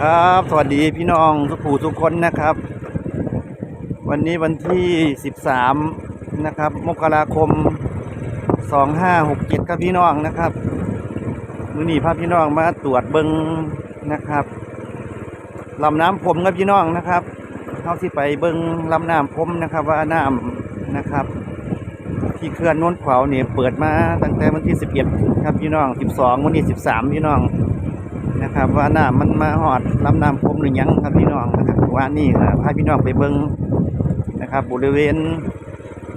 ครับ สวัสดีพี่น้องทุกผู้ทุกคนนะครับ วันนี้วันที่ 13 นะครับ มกราคม 2567 ครับพี่น้องนะครับมือนีพาพี่น้องมาตรวจเบิงนะครับลำน้ำพรมครับพี่น้องนะครับเขาสิไปเบิงลำน้ำพรมนะครับ ว่าน้ำนะครับ ที่เขื่อนโน้นขวาวเนี่ยเปิดมาตั้งแต่วันที่ 11 ครับพี่น้อง 12 วันนี้ 13 พี่น้องนะครับว่าน้ำมันมาหอด ลำน้ำพรมหรือยังครับพี่น้องนะครับว่านี่ครับพาพี่น้องไปเบิ้งนะครับ บริเวณ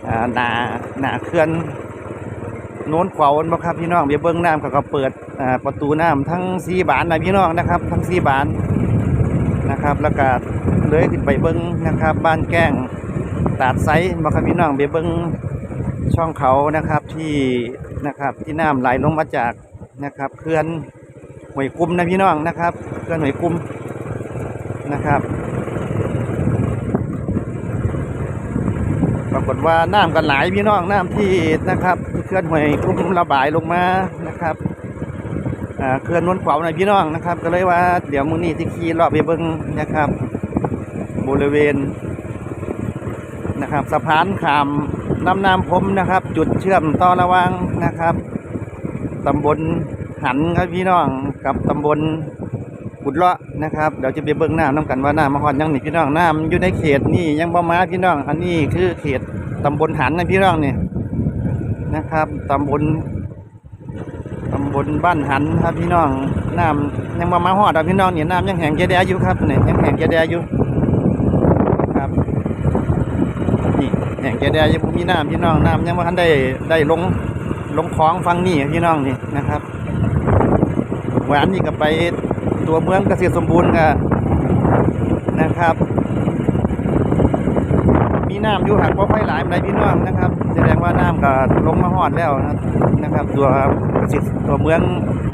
อ่าหนาหนาเขื่อนโน้นขวาวบ่ครับพี่น้องไปเบิ้งน้ำเขาก็เปิดประตูน้ำทั้งสีบานนะพี่น้องนะครับ ทั้งสีบานนะครับแล้วก็เลยขึ้นไปเบิ้งนะครับ บ้านแก้งตาดไซบ่ครับพี่น้องไปเบิ้งช่องเขานะครับที่นะครับที่น้ำไหลลงมาจากนะครับเขื่อนหวยกุมนะพี่น้องนะครับเคลื่อนหวยกุม นะครับปรากฏว่าน้ำกันหลายพี่น้องน้ำที่นะครับเคลื่อนหวยกุมระบายลงมานะครับเคลื่อนนวนขวาวนะพี่น้องนะครับ ก็เลยว่าเดี๋ยวมือนี้ที่ขี่รอบไปเบิ่งนะครับ บริเวณนะครับ สะพานขามน้ำน้ำพมนะครับ จุดเชื่อมต่อระหว่างนะครับตำบลหันครับพี่น้องกับตำบลุดเลาะนะครับเดี๋ยวจะไปเบิ่งน้ำน้ำกันว่าน้ำมาฮอดยังนี่พี่น้องน้ำอยู่ในเขตนี่ยังบ่มาพี่น้อง อันนี้คือเขตตำบลหันนะพี่น้องเนี่ยนะครับตำบลตำบลบ้านหันครับพี่น้องน้ำยังบ่มาฮอดครับพี่น้องเนี่น้ำยังแห้งแกแดอยู่ครับเนี่ยังแห้งแกแดอยู่ครับนี่แห้งแกแดยังมีน้ำพี่น้องน้ำยังบ่ทันได้ได้ลงลงคลองฟังนี่พี่น้องนี่นะครับหวานนี่ก็ไป ตัวเมืองเกษตรสมบูรณ์ก็นะครับ มีน้ำอยู่หักเพราะไฟหลายในพี่น้องนะครับ แสดงว่าน้ำก็ลงมาหอดแล้วนะครับ ตัวเกษตรตัวเมือง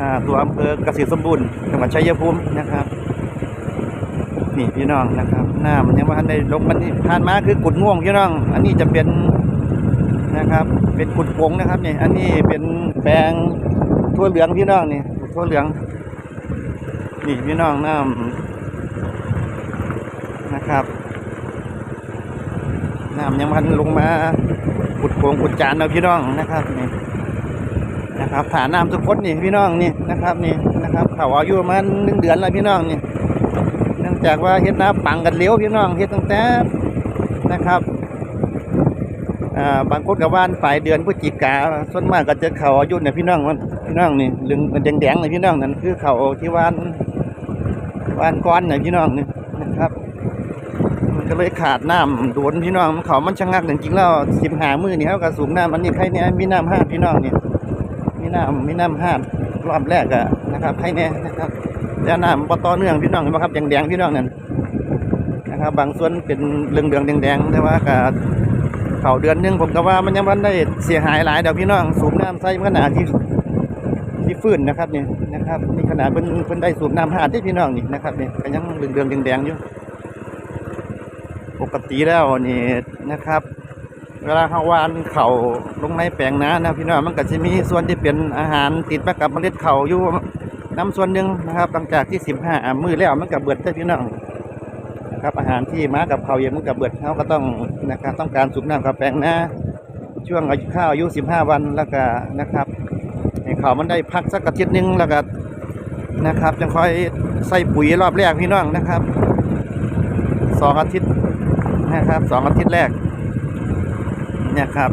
อ่าตัวอำเภอเกษตรสมบูรณ์จังหวัดชัยภูมินะครับนี่พี่น้องนะครับน้ำยังว่าในได้ลงมันนี่ผ่านมาคือกุดม่วงพี่น้อง อันนี้จะเป็นนะครับ เป็นกุดผงนะครับนี่อันนี้เป็นแปลงทั่วเหลืองพี่น้องนี่ทั่วเหลือง นี่พี่น้องน้ำนะครับน้ำยังมันลงมาขุดโปงขุดจานเราพี่น้องนะครับนี่นะครับฐานน้ำทุกคนนี่พี่น้องนี่นะครับนี่นะครับเขาอายุมาณหนึ่งเดือนแล้วพี่น้องนี่เนื่องจากว่าเฮ็ดน้ำปังกันเลี้ยวพี่น้องเฮ็ดตั้งแต่นะครับอ่าบางคนกับว่านปลายเดือนพฤศจิกาส่วนมากก็จะเขาอายุเนี่ยพี่น้องมันพี่น้องนี่เหลืองแดงๆเลยพี่น้องนั่นคือเขาที่ว่าน ว่านก้อนเนี่ยพี่น้องนี่นะครับ มันก็เลยขาดน้ำโดนพี่น้องเขามันชะงักจริงๆแล้วสิบหามือนี่เขาก็สูงน้ำมันนี่ใครเนี่ยมีน้ำห้าพี่น้องนี่มีน้ำมีน้ำห้ารอบแรกอะนะครับใครเนี่ยนะครับแล้วน้ำปตอเนื่องพี่น้องเห็นไหมครับแดงๆพี่น้องนั่นนะครับ บางส่วนเป็นเหลืองๆแดงๆแต่ว่าก็เขาเดือนนึงผมก็ว่ามันยังมันได้เสียหายหลายเดี๋ยวพี่น้องสูบน้ำใส่ขนาที่ ที่ฟื้นนะครับนี่นะครับนี่ขนาดเพิ่นเพิ่นได้สูบน้ำหาดที่พี่น้องนี่นะครับนี่ก็ยังเหลืองๆแดงๆอยู่ปกติแล้วนี่นะครับ เวลาเขาวานเข่าลงในแปลงนานะพี่น้องมันก็จะมีส่วนที่เป็นอาหารติดมากับเมล็ดเข่าอยู่น้ำส่วนหนึ่งนะครับหลังจากที่สิบห้ามือแล้วมันก็เบิดได้พี่น้องนะครับอาหารที่มากับเข่าเย็นมันก็เบิดเขาก็ต้องนะครับต้องการสูบน้ำกับแปลงนาช่วงอายุข้าวอายุสิบห้าวันแล้วก็นะครับ ให้เขามันได้พักสักอาทิตย์หนึงแล้วก็นะครับจังค่อยใส่ปุ๋ยรอบแรกพี่น้องนะครับสองอาทิตย์นะครับสองอาทิตย์แรกเนี่ยครับ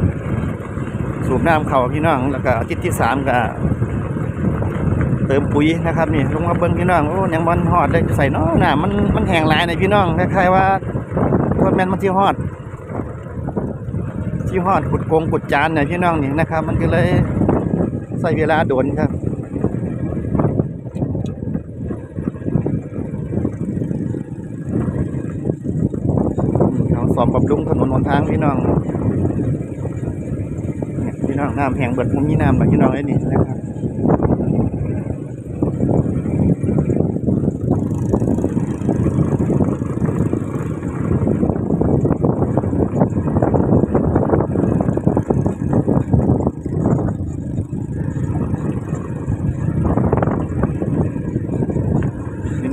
สูบน้ำเข่าพี่น้องแล้วก็อาทิตย์ที่สามก็เติมปุ๋ยนะครับนี่ลงมาเบิ้งพี่น้องโอ้ยังมันหอดได้ใส่น้องน้ำมันมันแห้งหลายในพี่น้องคล้ายๆว่าตัวแมนมันที่หอด ที่หอดขุดโกงขุดจานเนี่ยพี่น้องนี่นะครับ มันก็เลย ใส่เวลาโดนครับเขาสอบบปรุงถนนหนทางพี่น้องพี่น้องน้ำแห้งเบิดมุมนี้น้ำแบบพี่น้องไอ้นี่นะครับ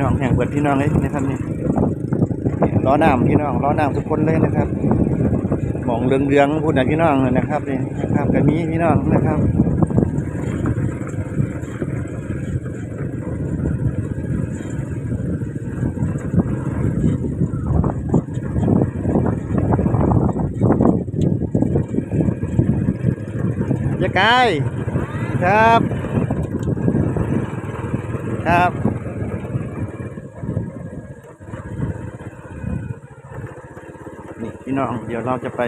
น้องแห่งเบิดพี่น้องเลยนะครับนี่ล้อน้ำพี่น้องล้อน้ำทุกคนเลยนะครับหมองเรืองเรืองๆพูดนะพี่น้องนะครับนี่นะครับก็มีพี่น้องนะครับยายกายครับ ครับ นี่ พี่น้อง เดี๋ยวเราจะไป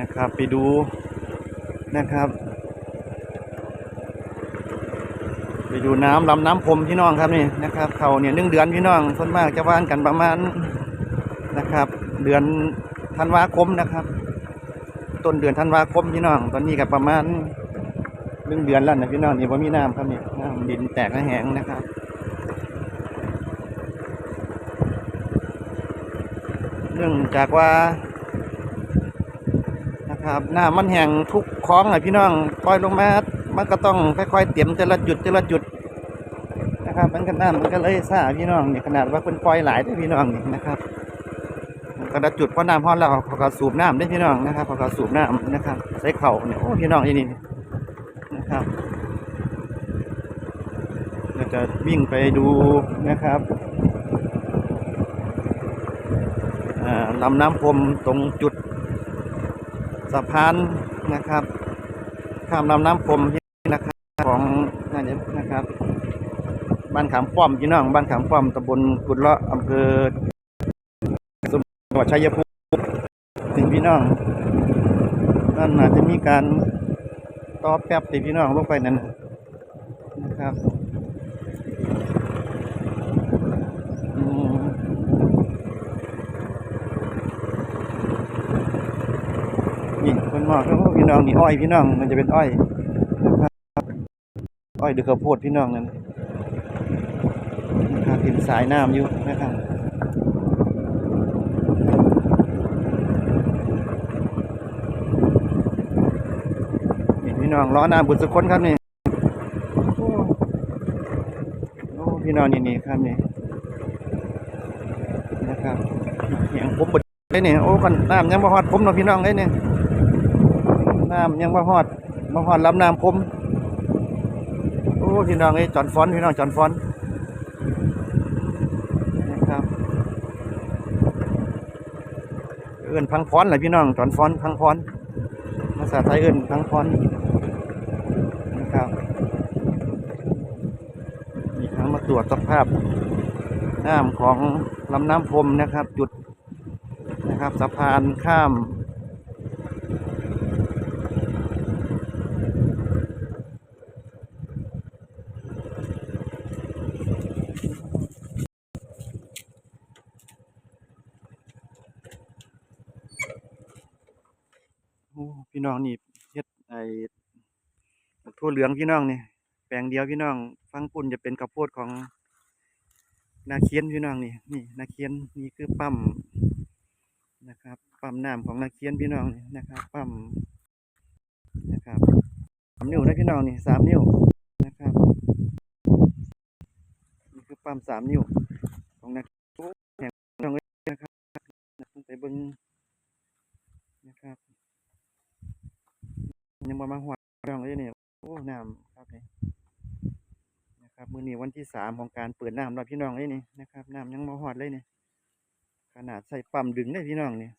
นะครับไปดูนะครับ ไปดูน้ำลำน้ำพรมพี่น้องครับนี่นะครับเขาเนี่ยนึ่งเดือนพี่น้องส่วนมากจะว่านกันประมาณนะครับ เดือนธันวาคมนะครับ ต้นเดือนธันวาคมพี่น้อง ตอนนี้ก็ประมาณหนึ่งเดือนแล้วนะพี่น้องนี่ว่ามีน้ำครับนี่น้ำดินแตกและแห้งนะครับ เนื่องจากว่านะครับหน้ำมันแห้งทุกคลองเลยพี่น้องปล่อยลงมา มันก็ต้องค่อยๆเตรียมแต่ละจุดแต่ละจุดนะครับ มันก็น้ำมันก็เลยซ่าพี่น้องเนี่ยขนาดว่าเป็นปล่อยหลายเด้พี่น้องเนี่ยนะครับกระจุดเพราะน้ำพอแล้วเขาก็สูบน้ำได้พี่น้องนะครับเขาก็สูบน้ำนะครับ ใส่เข่าเนี่ยโอ้พี่น้องที่นี่นะครับเราจะวิ่งไปดูนะครับอ่า ลำน้ำพรมตรงจุดสะพานนะครับ ข้ามลำน้ำพรมนะครับของนั่นนะครับบ้านขามป้อมพี่น้องบ้านขามป้อมตำบลกุดเลาะอำเภอจังหวัดชัยภูมิถึงพี่น้องนั่นอาจจะมีการต่อแป๊บติพี่น้องลงไปนั่นนะครับอืม นี่คนมอกก็พี่น้องนี่อ้อยพี่น้องมันจะเป็นอ้อยนะครับอ้อยหรือข้าวโพดพี่น้องนั่นนะครับเห็นสายน้ำอยู่นะครับพี่น้องล้อหน้าบุตรสกลครับนี่โอ้พี่น้องนี่นี่ครับนี่นะครับอย่างผมบดเลยนี่ยโอ้กันน้ำยังบ่ฮอดผมเนาะพี่น้องเลยนี่ย น้ำยังบ่ฮอดบ่ฮอดลำน้ำผมโอ้พี่น้องเอ้จอนฟอนพี่น้องจอนฟอนนะครับเอื้อนพังพรเลยพี่น้องจอนฟอนพังพรภาษาไทยเอิ้นพังพรนนะครับมีทั้งมาตรวจสภาพน้ำของลำน้ำพรมนะครับ จุดนะครับสะพานข้ามโอ้พี่ น้องนี่เฮ็ดไอ้ทั่วเหลืองพี่น้องนี่แปลงเดียวพี่น้องฟังปุ่นจะเป็นข้าวโพดของนาเคียนพี่น้องนี่นี่นาเคียนนี่คือปั๊มนะครับปั๊มน้ำของนาเคียนพี่น้องนี่นะครับปั๊มนะครับสามนิ้วนะพี่น้องนี่สามนิ้วนะครับนี่คือปั๊มสามนิ้วของนาโอ้แห่งพี่น้องเอ้ยนะครับไปเบิ่งนะครับ ยังมามาหอดพี่องเลยเนี่ยโอ้น้ำครับนี่นะครับมือนี้วันที่สามของการเปิดน้ำแล้วพี่น้องเลยนี่นะครับน้ำยังมาหอดเลยเนี่ยขนาดใส่ปั๊มดึงได้พี่น้องเนี่ย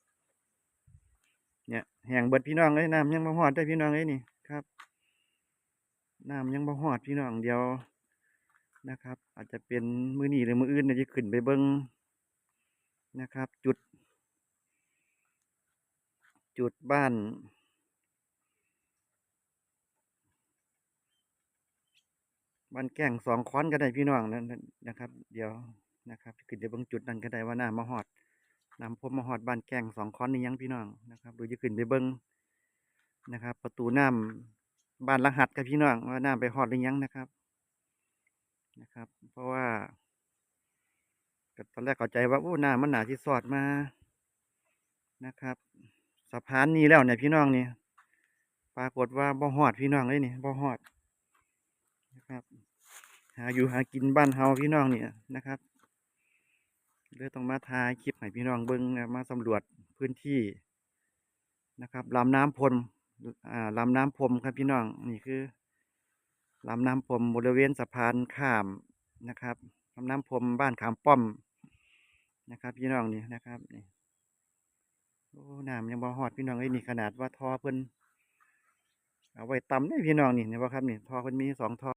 เนี่ยแห่งเบิดพี่น้องเลยน้ำยังมาหอดได้พี่น้องเลยนี่ครับน้ำยังมาหอดพี่น้องเดียวนะครับ อาจจะเป็นมือหนีหรือมืออื่นเนี่ยจะขึ้นไปเบิ้งนะครับ จุด จุดบ้าน บ้านแก่งสองค้อนก็ได้พี่น้องนั่นนะครับ เดี๋ยวนะครับขึ้นไปเบางจุดนั้นก็ได้ว่าน้ำมาหอดน้ำพรมมาหอดบ้านแก่งสองค้อนนี่ยังพี่น้องนะครับดูจะขึ้นไปเบิ้งนะครับ ประตูน้ำบ้านรหัสกับพี่น้องว่าน้ำไปหอดหรือยังนะครับนะครับ เพราะว่าตอนแรกเข้าใจว่าโอ้น้ำมันหนาที่สอดมานะครับสะพานนี้แล้วเนี่ยพี่น้องนี่ปรากฏว่าบ่หอดพี่น้องเลยนี่บ่หอดนะครับ หาอยู่หากินบ้านเฮาพี่น้องเนี่ยนะครับเลยต้องมาถ่ายคลิปให้พี่น้องเบิ่งมาสำรวจพื้นที่นะครับลำน้ำพลอ่าลำน้ำพรมครับพี่น้องนี่คือลำน้ำพรมบริเวณสะพานข้ามนะครับลำน้ำพรมบ้านขามป้อมนะครับ พี่น้องนี่นะครับนี่โอ้น้ำยังบ่ฮอดพี่น้องเอ้ยนี่ขนาดว่าท่อเพิ่นเอาไว้ตำได้พี่น้องนี่เห็นบ่ครับนี่ท่อเพิ่นมีสองท่อ